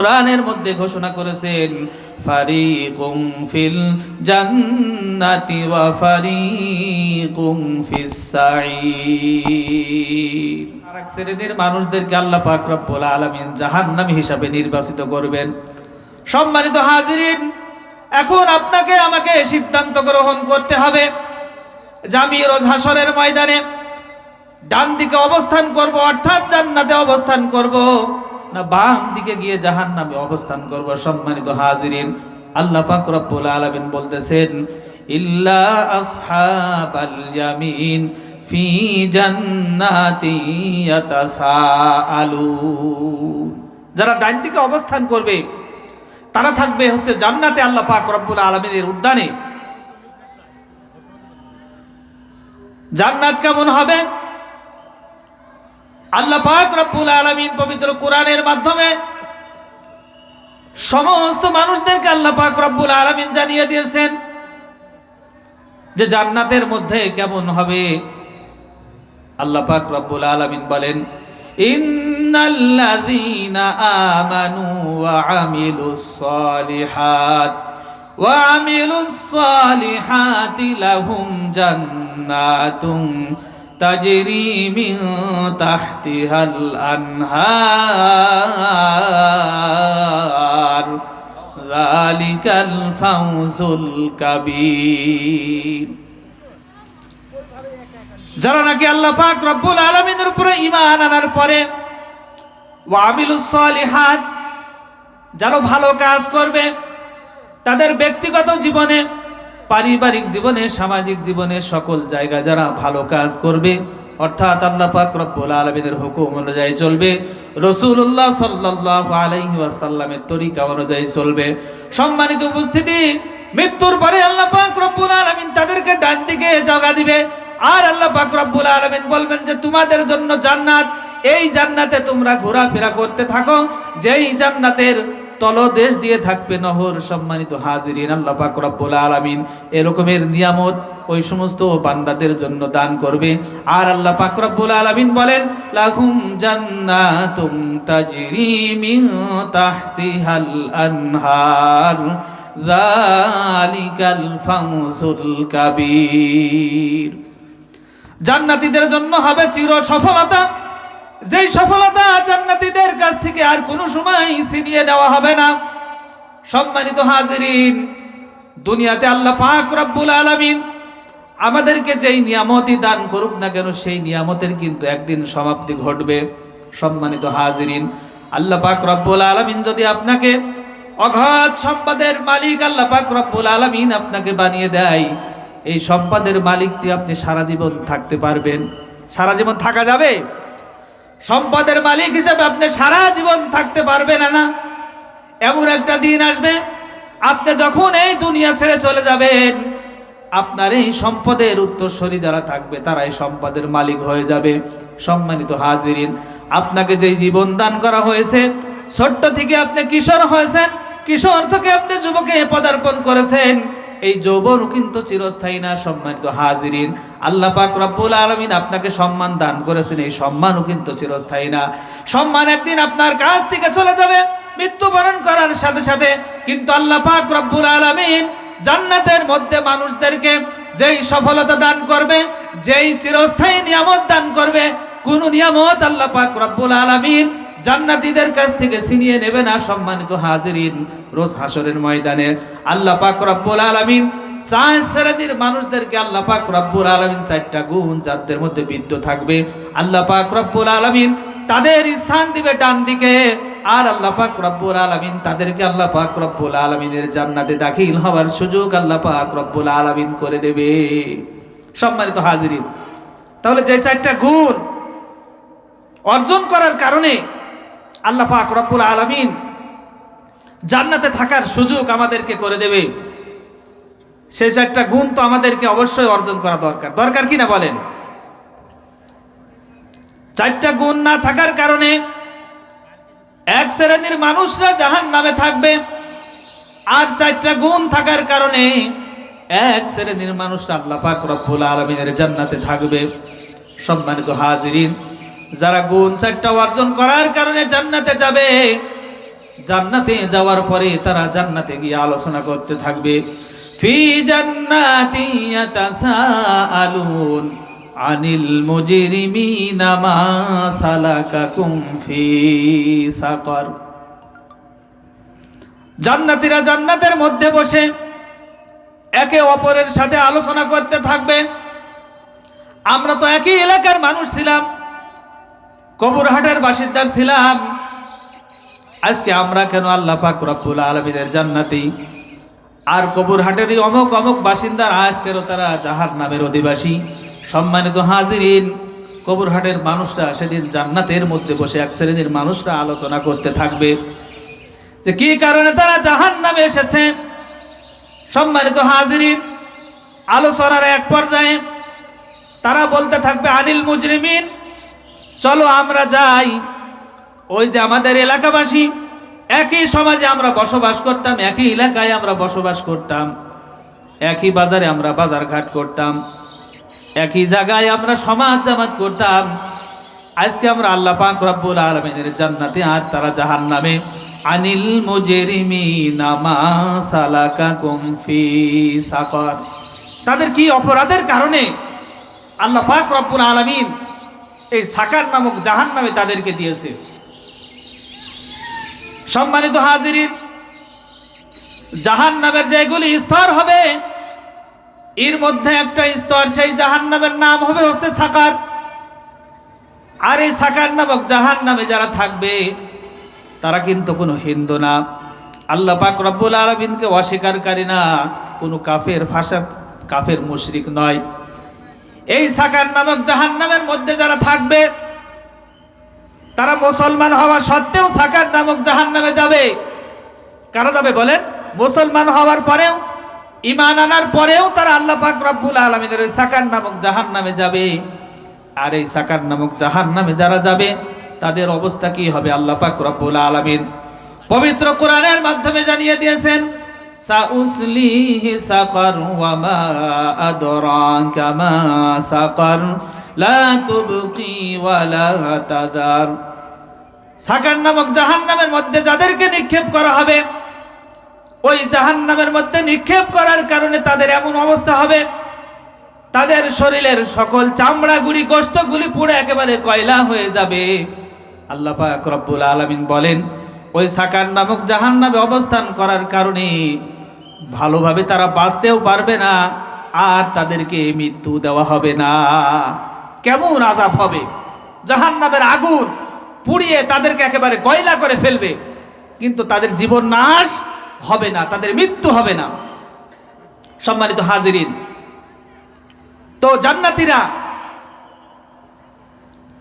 কোরআনের মধ্যে ঘোষণা করেছেন, ফারিকুম ফিল জান্নাতি ওয়া ফারিকুম ফিস সাঈর আরেক শ্রেণির মানুষদেরকে আল্লাহ পাক রব্বুল আলামিন জাহান্নামী হিসাবে নির্বাচিত করবেন। সম্মানিত হাজিরিন, এখন আপনাকে আমাকে সিদ্ধান্ত গ্রহণ করতে হবে। জামির ও হাসরের ময়দানে ডান দিকে অবস্থান করব, অর্থাৎ জান্নাতে অবস্থান করব। না বাম দিকে গিয়ে জাহান্নামে অবস্থান করব। সম্মানিত হাজিরিন, আল্লাহ পাক রব্বুল আলামিন বলতেছেন, ইল্লা আসহাবাল ইয়ামিন ফি জান্নাতি ইয়াতাসাআলুন। যারা ডান দিকে অবস্থান করবে, তারা থাকবে হচ্ছে জান্নাতে আল্লাহ পাক রব্বুল আলামিনের উদ্যানে। জান্নাত কেমন হবে? আল্লাহ পাক রব্বুল আলামিন পবিত্র কোরআনের মাধ্যমে সমস্ত মানুষদেরকে আল্লাহ পাক রব্বুল আলামিন জানিয়ে দিয়েছেন যে জান্নাতের মধ্যে কেমন হবে। আল্লাহ পাক রব্বুল আলামিন বলেন, ইন্নাল্লাযীনা আমানু ওয়া আমিলুস সালিহাত, ওয়া আমিলুস সালিহাতি লাহুম তাজরি মিন তাহতিহাল আনহার যালিকাল ফাউজুল কাবীর যারা নাকি আল্লাহ পাক রব্বুল আলামিনের উপরে ইমান আনার পরে ওয়া আমিলুস সালিহাত, যারা ভালো কাজ করবে, তাদের ব্যক্তিগত জীবনে পারিবারিক জীবনে, সামাজিক জীবনে সকল জায়গা যারা ভালো কাজ করবে, অর্থাৎ আল্লাহ পাক রব্বুল আলমিনের হুকুম অনুযায়ী চলবে রসুল্লাহ সাল্লাহ আলাইহি ওয়াসাল্লামের তরিকা অনুযায়ী চলবে। সম্মানিত উপস্থিতি, মৃত্যুর পরে আল্লাহ পাক রব্বুল আলমিন তাদেরকে ডান দিকে জগা দিবে। আর আল্লাহ পাক রব্বুল আলমিন বলবেন যে, তোমাদের জন্য জান্নাত, এই জান্নাতে তোমরা ঘোরাফেরা করতে থাকো, যেই জান্নাতের তলদেশ দিয়ে থাকবে নহর, সম্মানিত হাজিরিন, আল্লাহ পাক রব্বুল আলামিন এরকমের নিয়ামত ওই সমস্ত বান্দাদের জন্য দান করবে। আর আল্লাহ পাক রব্বুল আলামিন বলেন, লাহুম জান্নাতুম তাজরি মিন তাহতিহাল আনহার, যালিকাল ফাউজুল কাবীর। জান্নাতীদের জন্য হবে চির সফলতা যেই সফলতা জান্নাতীদের কাছ থেকে আর কোনো সময় ছিনিয়ে নেওয়া হবে না। সম্মানিত হাজিরিন, দুনিয়াতে আল্লাহ পাক রব্বুল আলামিন আমাদেরকে যেই নিয়ামতই দান করুক না কেন, সেই নিয়ামতের কিন্তু একদিন সমাপ্তি ঘটবে। সম্মানিত হাজিরিন, আল্লাহ পাক রব্বুল আলামিন যদি আপনাকে অগাধ সম্পদের মালিক আল্লাহ পাক রব্বুল আলামিন আপনাকে বানিয়ে দেয়, এই সম্পদের মালিক দিয়ে আপনি সারা জীবন থাকতে পারবেন। সারা জীবন থাকা যাবে? সম্পদের মালিক হিসেবে আপনি সারা জীবন থাকতে পারবেন না। এমন একটা দিন আসবে, আপনি যখন এই দুনিয়া ছেড়ে চলে যাবেন, আপনার এই সম্পদের উত্তরসরি যারা থাকবে, তারা এই সম্পদের মালিক হয়ে যাবে। সম্মানিত হাজিরিন, আপনাকে যেই জীবন দান করা হয়েছে, ছোট্ট থেকে আপনি কিশোর হয়েছেন, কিশোর থেকে আপনি যুবকে পদার্পণ করেছেন। এই যৌবনও কিন্তু চিরস্থায়ী না, সম্মানিত হাজিরিন। আল্লাহ পাক রব্বুল আলমিন আপনাকে সম্মান দান করেছেন, এই সম্মানও কিন্তু চিরস্থায়ী না। সম্মান একদিন আপনার কাছ থেকে চলে যাবে, মৃত্যুবরণ করার সাথে সাথে। কিন্তু আল্লাহ পাক রব্বুল আলমিন জান্নাতের মধ্যে মানুষদেরকে যেই সফলতা দান করবে, যেই চিরস্থায়ী নিয়ামত দান করবে, কোন নিয়ামত আল্লাহ পাক রব্বুল আলমিন জান্নাতীদের কাছ থেকে ছিনিয়ে নেবে না সম্মানিত হাজিরিন রোজ হাসরের ময়দানে। আল্লাহ পাক রব্বুল আলামিন শ্রেণির মানুষদেরকে আল্লাহ পাক রব্বুল আলামিন চারটা গুণ যাদের মধ্যে বিদ্য থাকবে। আল্লাহ পাক রব্বুল আলামিন তাদের স্থান দিবে ডান দিকে আর আল্লাহ পাক রব্বুল আলামিন তাদেরকে আল্লাহ পাক রব্বুল আলামিনের জান্নাতে দাখিল হওয়ার সুযোগ আল্লাহ পাক রব্বুল আলামিন করে দেবে। সম্মানিত হাজিরিন, তাহলে যে চারটা গুণ অর্জন করার কারণে আল্লাহ পাক রব্বুল আলামিন জান্নাতে থাকার সুযোগ আমাদেরকে করে দেবে। সেই চারটা গুণ তো আমাদেরকে অবশ্যই অর্জন করা দরকার। দরকার কি না বলেন? চারটা গুণ না থাকার কারণে এক শ্রেণির মানুষরা জাহান নামে থাকবে। আর চারটা গুণ থাকার কারণে এক শ্রেণির মানুষরা আল্লাহ পাক রব্বুল আলমিনের জান্নাতে থাকবে। সম্মানিত হাজিরিন যারা গুণ চারটা অর্জন করার কারণে জান্নাতে যাবে, জান্নাতে যাওয়ার পরে তারা জান্নাতে গিয়ে আলোচনা করতে থাকবে। ফি জান্নাতি ইয়াতাসাআলুন আনিল মুজরিমিনা মা সালাকাকুম ফি সাকার। জান্নাতীরা জান্নাতের মধ্যে বসে একে অপরের সাথে আলোচনা করতে থাকবে। আমরা তো একই এলাকার মানুষ ছিলাম। কবরহাটের বাসিন্দার ছিলাম। আজকে আমরা কেন আল্লাহ পাক রব্বুল আলমীদের জান্নাতি? আর কবরহাটেরই অমুক অমুক বাসিন্দার আজকেরও তারা জাহার নামের অধিবাসী। সম্মানিত হাজিরিন, কবরহাটের মানুষরা সেদিন জান্নাতের মধ্যে বসে এক শ্রেণির মানুষরা আলোচনা করতে থাকবে। যে কি কারণে তারা জাহান নামে এসেছে? সম্মানিত হাজিরিন, আলোচনার এক পর্যায়ে তারা বলতে থাকবে, আনিল মুজরিমিন চলো আমরা যাই। ওই যে আমাদের এলাকাবাসী, একই সমাজে আমরা বসবাস করতাম, একই এলাকায় আমরা বসবাস করতাম। একই বাজারে আমরা বাজার ঘাট করতাম। একই জায়গায় আমরা সমাজ জামাত করতাম। আজকে আমরা আল্লাহ পাক রব্বুল আলমিনের জান্নাতে আর তারা জাহান নামে আনিল মুজরিমিনা মা সালাকাকুম ফি সাকর। তাদের কি অপরাধের কারণে? আল্লাহ পাক রব্বুল আলামিন এই সাকার নামক জাহান নামে তাদেরকে দিয়েছে। সম্মানিত হাজিরিন জাহান নামের যেগুলি স্তর হবে, এর মধ্যে একটা স্তর সেই জাহান নামের নাম হবে হচ্ছে সাকার। আর এই সাকার নামক জাহান নামে যারা থাকবে, তারা কিন্তু কোনো হিন্দু না। আল্লাহ পাক রব্বুল আলমিনকে অস্বীকারী না, কোনো কাফের ফাঁসা কাফের মুশরিক নয়। এই সাকার নামক জাহান নামের মধ্যে যারা থাকবে, তারা মুসলমান হওয়া সত্ত্বেও সাকার নামক জাহান নামে যাবে। কারা যাবে বলেন? মুসলমান হওয়ার পরেও ইমান আনার পরেও তারা আল্লাহ পাক রব্বুল আলমিনের ওই সাকার নামক জাহান নামে যাবে। আর এই সাকার নামক জাহান নামে যারা যাবে, তাদের অবস্থা কি হবে? আল্লাহ পাক রব্বুল আলামিন পবিত্র কোরআনের মাধ্যমে জানিয়ে দিয়েছেন ওয়া মা আদরাকা মা সাকার, লা তুবকি ওয়া লা তাদার সাকার নামক জাহান্নামের মধ্যে যাদেরকে নিক্ষেপ করা হবে, ওই জাহান্নামের মধ্যে নিক্ষেপ করার কারণে তাদের এমন অবস্থা হবে। তাদের শরীরের সকল চামড়াগুলি গোস্তগুলি পুড়ে একেবারে কয়লা হয়ে যাবে। আল্লাহ পাক রব্বুল আলামিন বলেন ওই সাকার নামক জাহান নামে অবস্থান করার কারণে ভালোভাবে তারা বাঁচতেও পারবে না, আর তাদেরকে মৃত্যু দেওয়া হবে না। কেমন আজাব হবে? জাহান নামের আগুন পুড়িয়ে তাদেরকে একেবারে কয়লা করে ফেলবে, কিন্তু তাদের জীবন নাশ হবে না, তাদের মৃত্যু হবে না। সম্মানিত হাজিরিন, তো জান্নাতীরা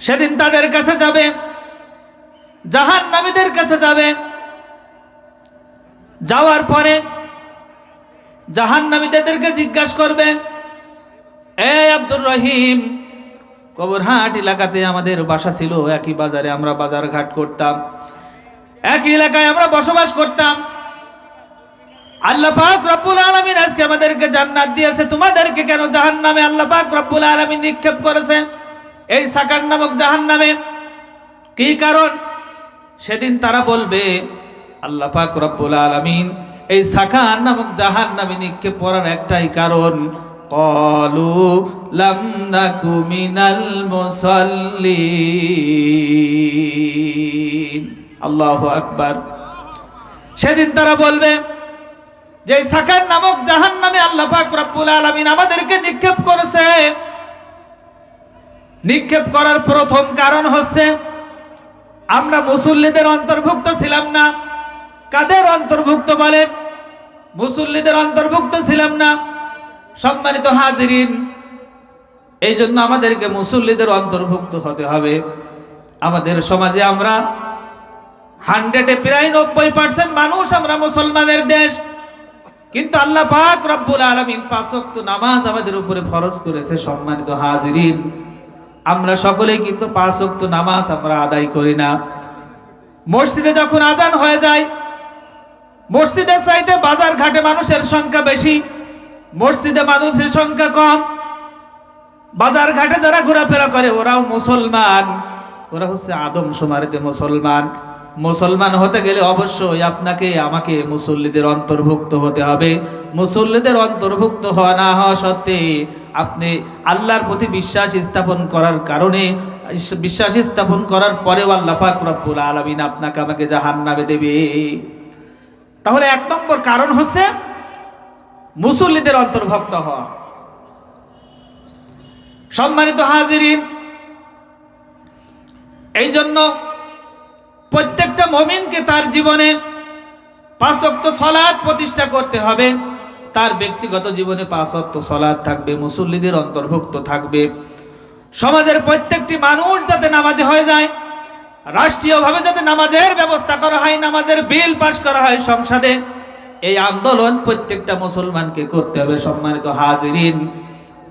সেদিন তাদের কাছে যাবে জাহান নামীদের কাছে যাবে। যাওয়ার পরে জাহান নামীদেরকে জিজ্ঞাসা করবে, এ আব্দুর রহিম, কবরহাট এলাকাতে আমাদের বাসা ছিল, একই বাজারে আমরা বাজার ঘাট করতাম, একই এলাকায় আমরা বসবাস করতাম। আল্লাহ পাক রব্বুল আলামিন আজকে আমাদেরকে জান্নাত দিয়েছে। তোমাদেরকে কেন জাহান্নামে আল্লাহ পাক রব্বুল আলামিন নিক্ষেপ করেছে? এই সাকার নামক জাহান্নামে কি কারণ? সেদিন তারা বলবে, আল্লাহ পাক রব্বুল আলামিন এই সাকার নামক জাহান্নামে নিক্ষেপ করার একটাই কারণ আল্লাহু আকবার। সেদিন তারা বলবে, যে সাকার নামক জাহান নামে আল্লাহ পাক রব্বুল আলামিন আমাদেরকে নিক্ষেপ করেছে। নিক্ষেপ করার প্রথম কারণ হচ্ছে আমরা মুসল্লিদের অন্তর্ভুক্ত ছিলাম না। কাদের অন্তর্ভুক্ত বলেন? মুসল্লিদের অন্তর্ভুক্ত ছিলাম না। সম্মানিত হাজিরিন এই জন্য আমাদেরকে মুসল্লিদের অন্তর্ভুক্ত হতে হবে। আমাদের সমাজে আমরা হান্ড্রেডে প্রায় নব্বই পার্সেন্ট মানুষ আমরা মুসলমানের দেশ। কিন্তু আল্লাহ পাক রব্বুল আলমিন পাঁচক্ত নামাজ আমাদের উপরে ফরজ করেছে, সম্মানিত হাজিরিন। আমরা সকলেই কিন্তু পাঁচ অক্ত নামাজ আমরা আদায় করি না। মসজিদে যখন আজান হয়ে যায়, মসজিদের চাইতে বাজার ঘাটে মানুষের সংখ্যা বেশি, মসজিদে মানুষের সংখ্যা কম। বাজার ঘাটে যারা ঘোরাফেরা করে ওরাও মুসলমান, ওরা হচ্ছে আদম সুমারিতে মুসলমান। মুসলমান হতে গেলে অবশ্যই আপনাকে, আমাকে মুসল্লিদের অন্তর্ভুক্ত হতে হবে। মুসল্লিদের অন্তর্ভুক্ত হওয়া না হওয়া সত্ত্বে আপনি আল্লাহর প্রতি বিশ্বাস স্থাপন করার কারণে বিশ্বাস স্থাপন করার পরেও আল্লাহ পাক রব্বুল আলামিন আপনাকে আমাকে জাহান্নামে দেবে। তাহলে এক নম্বর কারণ হচ্ছে মুসল্লিদের অন্তর্ভুক্ত হওয়া। সম্মানিত হাজিরিন এই জন্য প্রত্যেকটা মমিনকে তার জীবনে পাঁচক্ত সলাদ প্রতিষ্ঠা করতে হবে। তার ব্যক্তিগত জীবনে পাঁচক্ত সলাদ থাকবে, মুসল্লিদের অন্তর্ভুক্ত থাকবে। সমাজের প্রত্যেকটি মানুষ যাতে নামাজে হয়ে যায়, রাষ্ট্রীয়ভাবে যাতে নামাজের ব্যবস্থা করা হয়, নামাজের বিল পাশ করা হয় সংসদে, এই আন্দোলন প্রত্যেকটা মুসলমানকে করতে হবে সম্মানিত হাজিরিন।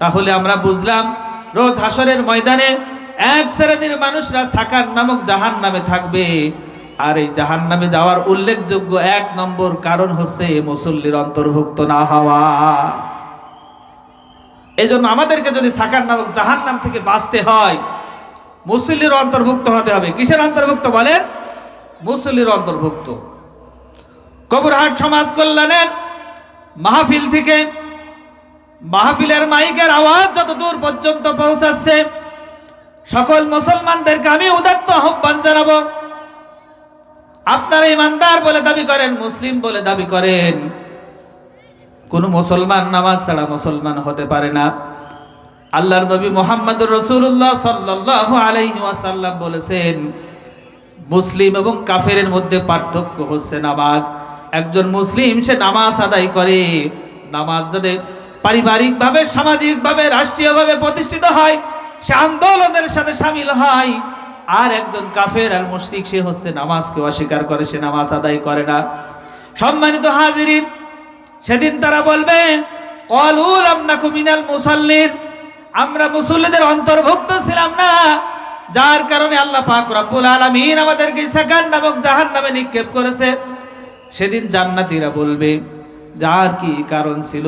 তাহলে আমরা বুঝলাম, রোজ হাসরের ময়দানে এক শ্রেণির মানুষরা সাকার নামক জাহান নামে থাকবে। আর এই জাহান নামে যাওয়ার উল্লেখযোগ্য এক নম্বর কারণ হচ্ছে মুসল্লির অন্তর্ভুক্ত না হওয়া। এই জন্য আমাদেরকে যদি সাকার নামক জাহান নাম থেকে বাঁচতে হয়, মুসল্লির অন্তর্ভুক্ত হতে হবে। কিসের অন্তর্ভুক্ত বলেন? মুসল্লির অন্তর্ভুক্ত। কবরহাট সমাজ কল্যাণের মাহফিল থেকে মাহফিলের মাইকের আওয়াজ যত দূর পর্যন্ত পৌঁছাচ্ছে সকল মুসলমানদেরকে আমি উদাত্ত আহ্বান জানাব। আপনারা ইমানদার বলে দাবি করেন, মুসলিম বলে দাবি করেন। কোন মুসলমান নামাজ ছাড়া মুসলমান হতে পারে না। আল্লাহর নবী মোহাম্মদুর রসুল্লাহ সাল্লাহ আলাইহি ওয়াসাল্লাম বলেছেন, মুসলিম এবং কাফেরের মধ্যে পার্থক্য হচ্ছে নামাজ। একজন মুসলিম, সে নামাজ আদায় করে। নামাজ যাতে পারিবারিকভাবে, সামাজিকভাবে, রাষ্ট্রীয়ভাবে প্রতিষ্ঠিত হয় সে আন্দোলনের সাথে সামিল হয়। আর একজন কাফের আর মুশরিক, সে হচ্ছে নামাজকে অস্বীকার করে, সে নামাজ আদায় করে না। সম্মানিত হাজিরিন, সেদিন তারা বলবে কলুল আমনাকু মিনাল মুসাল্লিন। আমরা মুসল্লিদের অন্তর্ভুক্ত ছিলাম না। যার কারণে আল্লাহ পাক রব্বুল আলামিন আমাদেরকে সাকার নামক জাহান্নামে নিক্ষেপ করেছে। সেদিন জান্নাতীরা বলবে, যার কি কারণ ছিল?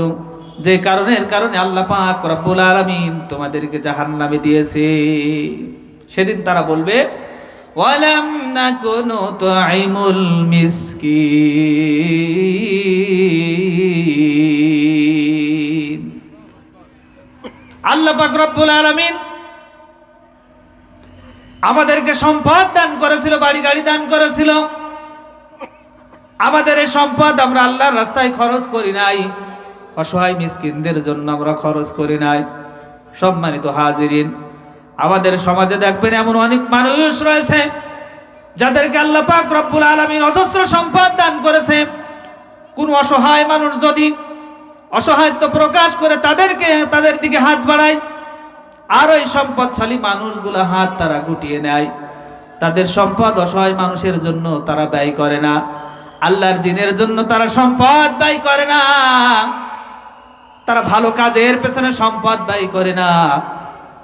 যে কারণের কারণে আল্লাহ পাক রব্বুল আলামিন তোমাদেরকে জাহান্নামে দিয়েছে। সেদিন তারা বলবে, ওয়ালাম নাকুনু তুইমুল মিসকিন। আল্লাহ পাক রব্বুল আলামিন আমাদেরকে সম্পদ দান করেছিল, বাড়ি গাড়ি দান করেছিল। আমাদের এই সম্পদ আমরা আল্লাহর রাস্তায় খরচ করি নাই। অসহায় মিসকিনদের জন্য আমরা খরচ করি নাই। সম্মানিত হাজিরিন, আমাদের সমাজে দেখবেন এমন অনেক মানুষ রয়েছে, যাদেরকে আল্লাহ পাক রব্বুল আলামিন অজস্র সম্পদ দান করেছে। কোন অসহায় মানুষ যদি অসহায়ত্ব প্রকাশ করে তাদেরকে, তাদের দিকে হাত বাড়ায়, আর ওই সম্পদশালী মানুষগুলো হাত তারা গুটিয়ে নেয়। তাদের সম্পদ অসহায় মানুষের জন্য তারা ব্যয় করে না। আল্লাহর দিনের জন্য তারা সম্পদ ব্যয় করে না। তারা ভালো কাজের পেছনে সম্পদ ব্যয় করে না।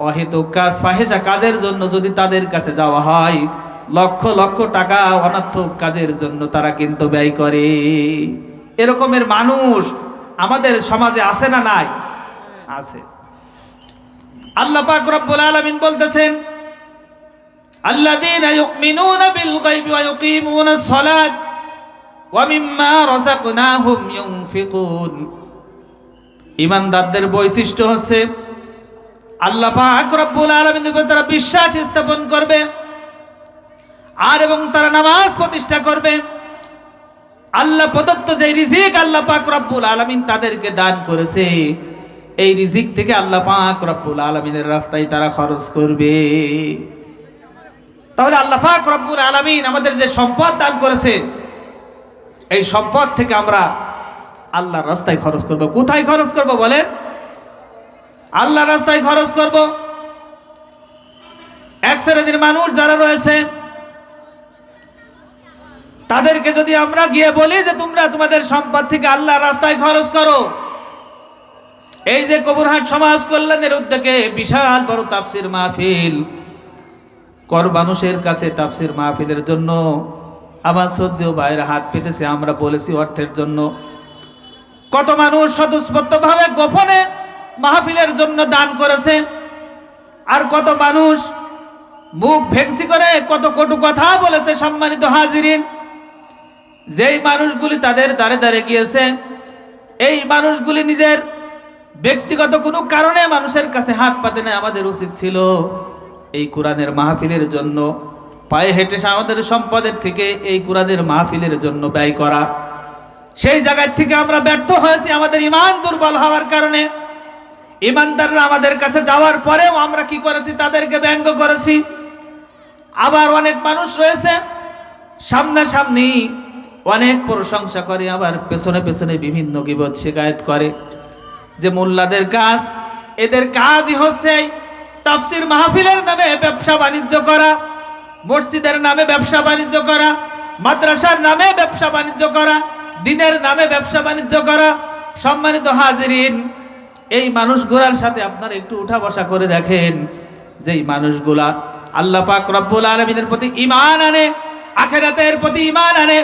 অহেতুক কাজ ফাহেসা কাজের জন্য যদি তাদের কাছে যাওয়া হয়, লক্ষ লক্ষ টাকা অনার্থক কাজের জন্য তারা কিন্তু ব্যয় করে। এরকমের মানুষ আমাদের সমাজে আছে না নাই? আছে। আল্লাহ পাক রব্বুল আলামিন বলতেছেন গায়বি ওয়া ইউকিমুনাস সালাত, ওয়া মিম্মা রাযাকনাহুম ইউনফিকুন। ইমানদারদের বৈশিষ্ট্য হচ্ছে আল্লাহ পাক রব্বুল উপর তারা বিশ্বাস স্থাপন করবে আর এবং তারা নামাজ প্রতিষ্ঠা করবে। আল্লাহ প্রদত্ত যে রিজিক আল্লাহ পাক রব্বুল আলামিন তাদেরকে দান করেছে, এই রিজিক থেকে আল্লাহ পাক রব্বুল আলামিনের রাস্তায় তারা খরচ করবে। তাহলে আল্লাহ পাক রব্বুল আলামিন আমাদের যে সম্পদ দান করেছে, এই সম্পদ থেকে আমরা আল্লাহর রাস্তায় খরচ করব। কোথায় খরচ করব বলেন? আল্লাহ রাস্তায় খরচ করব। এক শ্রেণির মানুষ যারা রয়েছে, তাদেরকে যদি আমরা গিয়ে বলি যে তোমরা তোমাদের সম্পদ থেকে আল্লাহ রাস্তায় খরচ করো, এই যে কবরহাট সমাজ কল্যাণের উদ্যোগে বিশাল বড় তাফসির মাহফিল, কর মানুষের কাছে তাফসির মাহফিলের জন্য আমার সদ্য ভাইয়ের হাত পেতেছে, আমরা বলেছি অর্থের জন্য। কত মানুষ স্বতঃস্ফূর্তভাবে গোপনে মাহফিলের জন্য দান করেছে? আর কত মানুষ মুখ ভেংসি করে কত কটু কথা বলেছে সম্মানিত হাজিরিন? যেই মানুষগুলি তাদের দ্বারে দ্বারে গিয়েছে, এই মানুষগুলি নিজের ব্যক্তিগত কোনো কারণে মানুষের কাছে হাত পাতে না আমাদের উচিত ছিল এই কোরআনের মাহফিলের জন্য পায়ে হেঁটে আমাদের সম্পদের থেকে এই কোরআনের মাহফিলের জন্য ব্যয় করা। সেই জায়গার থেকে আমরা ব্যর্থ হয়েছি, আমাদের ইমান দুর্বল হওয়ার কারণে। ইমানদাররা আমাদের কাছে যাওয়ার পরেও আমরা কি করেছি? তাদেরকে ব্যঙ্গ করেছি। আবার অনেক মানুষ রয়েছে, সামনাসামনি অনেক প্রশংসা করে, আবার পেছনে পেছনে বিভিন্ন গিবত শিকায়ত করে। যে মোল্লাদের কাজ, এদের কাজই হচ্ছে তাফসির মাহফিলের নামে ব্যবসা বাণিজ্য করা, মসজিদের নামে ব্যবসা বাণিজ্য করা, মাদ্রাসার নামে ব্যবসা বাণিজ্য করা দিনের নামে ব্যবসা বাণিজ্য করা, সম্মানিত হাজিরিন, এই মানুষগুলার সাথে আপনারা একটু উঠা বসা করে দেখেন যেই মানুষগুলা আল্লাহ পাক রব্বুল আলমিনের প্রতি ইমান আনে, আখেরাতের প্রতি ইমান আনে।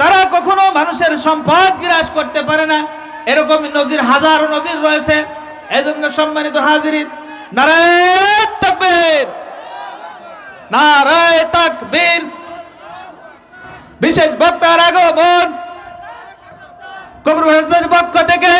তারা কখনো মানুষের সম্পদ গ্রাস করতে পারে না। এরকম নজির, হাজারো নজির রয়েছে। এজন্য সম্মানিত হাজিরিন, নারায় তাকবীর নারায় তাকবীর। বিশেষ বক্তার আগমন কবর পক্ষ থেকে